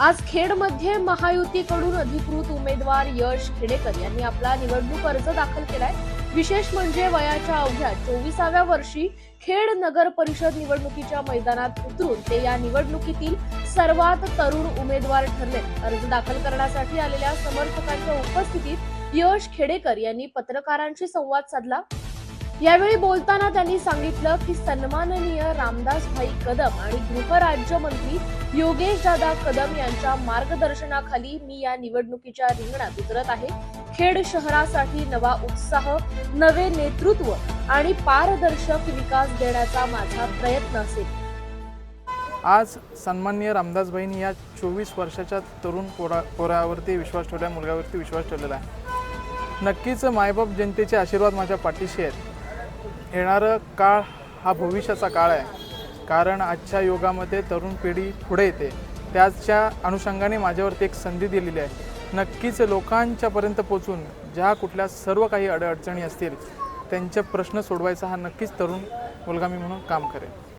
आज खेडमध्ये महायुतीकडून अधिकृत उमेदवार यश खेडेकर यांनी आपला निवडणूक अर्ज दाखल केलाय. विशेष म्हणजे वयाच्या अवघ्या चोवीसाव्या वर्षी खेड नगर परिषद निवडणुकीच्या मैदानात उतरून ते या निवडणुकीतील सर्वात तरुण उमेदवार ठरले. अर्ज दाखल करण्यासाठी आलेल्या समर्थकांच्या उपस्थितीत यश खेडेकर यांनी पत्रकारांशी संवाद साधला. यावेळी बोलताना त्यांनी सांगितलं की सन्माननीय रामदास भाई कदम आणि गृहराज्यमंत्री योगेश दादा कदम यांच्या मार्गदर्शनाखाली मी या निवडणुकीच्या रिंगणात उतरत आहे. खेड शहरासाठी नवा उत्साह नवे नेतृत्व आणि पारदर्शक विकास देण्याचा माझा प्रयत्न असेल. आज सन्माननीय रामदासबाईंनी या चोवीस वर्षाच्या तरुण पोरा पोरावरती विश्वास ठेवला मुलगावरती विश्वास ठेवलेला आहे. नक्कीच मायबाप जनतेचे आशीर्वाद माझ्या पाठीशी आहेत. येणारं काळ हा भविष्याचा काळ आहे. कारण आजच्या युगामध्ये तरुण पिढी पुढे येते. त्याच्या अनुषंगाने माझ्यावरती एक संधी दिलेली आहे. नक्कीच लोकांच्यापर्यंत पोचून ज्या कुठल्या सर्व काही अडअडचणी असतील त्यांचे प्रश्न सोडवायचा हा नक्कीच तरुण मुलगा मी म्हणून काम करेन.